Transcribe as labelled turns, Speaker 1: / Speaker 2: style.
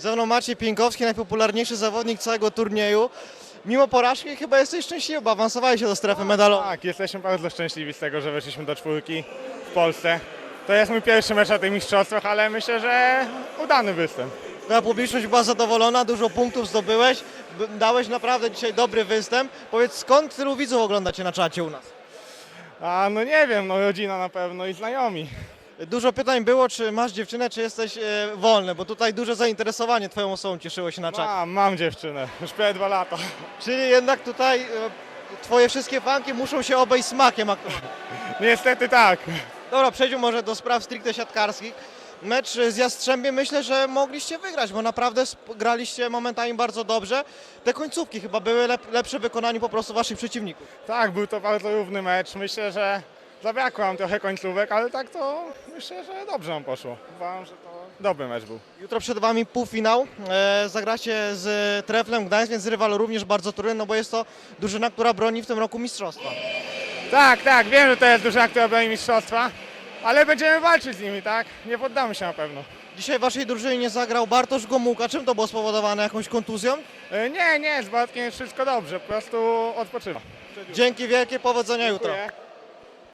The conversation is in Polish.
Speaker 1: Ze mną Maciej Pienkowski, najpopularniejszy zawodnik całego turnieju. Mimo porażki chyba jesteś szczęśliwy, bo awansowałeś się do strefy medalowej.
Speaker 2: Tak, jesteśmy bardzo szczęśliwi z tego, że weszliśmy do czwórki w Polsce. To jest mój pierwszy mecz na tych mistrzostwach, ale myślę, że udany występ.
Speaker 1: Twoja publiczność była zadowolona, dużo punktów zdobyłeś, b- dałeś naprawdę dzisiaj dobry występ. Powiedz, skąd tylu widzów oglądacie na czacie u nas?
Speaker 2: A no nie wiem, no rodzina na pewno i znajomi.
Speaker 1: Dużo pytań było, czy masz dziewczynę, czy jesteś e, wolny, bo tutaj duże zainteresowanie twoją osobą cieszyło się na czacie.
Speaker 2: Mam, mam dziewczynę, już prawie dwa lata.
Speaker 1: Czyli jednak tutaj e, twoje wszystkie fanki muszą się obejść smakiem aktualnie.
Speaker 2: Niestety tak.
Speaker 1: Dobra, przejdźmy może do spraw stricte siatkarskich. Mecz z Jastrzębiem myślę, że mogliście wygrać, bo naprawdę sp- graliście momentami bardzo dobrze. Te końcówki chyba były lep- lepsze w wykonaniu po prostu waszych przeciwników.
Speaker 2: Tak, był to bardzo równy mecz. Myślę, że zabrakło nam trochę końcówek, ale tak to myślę, że dobrze nam poszło. Uważam, że to dobry mecz był.
Speaker 1: Jutro przed wami półfinał. E, zagracie z Treflem Gdańsk, więc rywal również bardzo trudny, no bo jest to drużyna, która broni w tym roku mistrzostwa.
Speaker 2: Tak, tak, wiem, że to jest drużyna, która broni mistrzostwa, ale będziemy walczyć z nimi, tak? Nie poddamy się na pewno.
Speaker 1: Dzisiaj w waszej drużynie nie zagrał Bartosz Gomułka. Czym to było spowodowane? Jakąś kontuzją?
Speaker 2: E, Nie, nie, z Bartkiem jest wszystko dobrze, po prostu odpoczywa.
Speaker 1: Dzięki wielkie, powodzenia jutro.
Speaker 2: Dziękuję.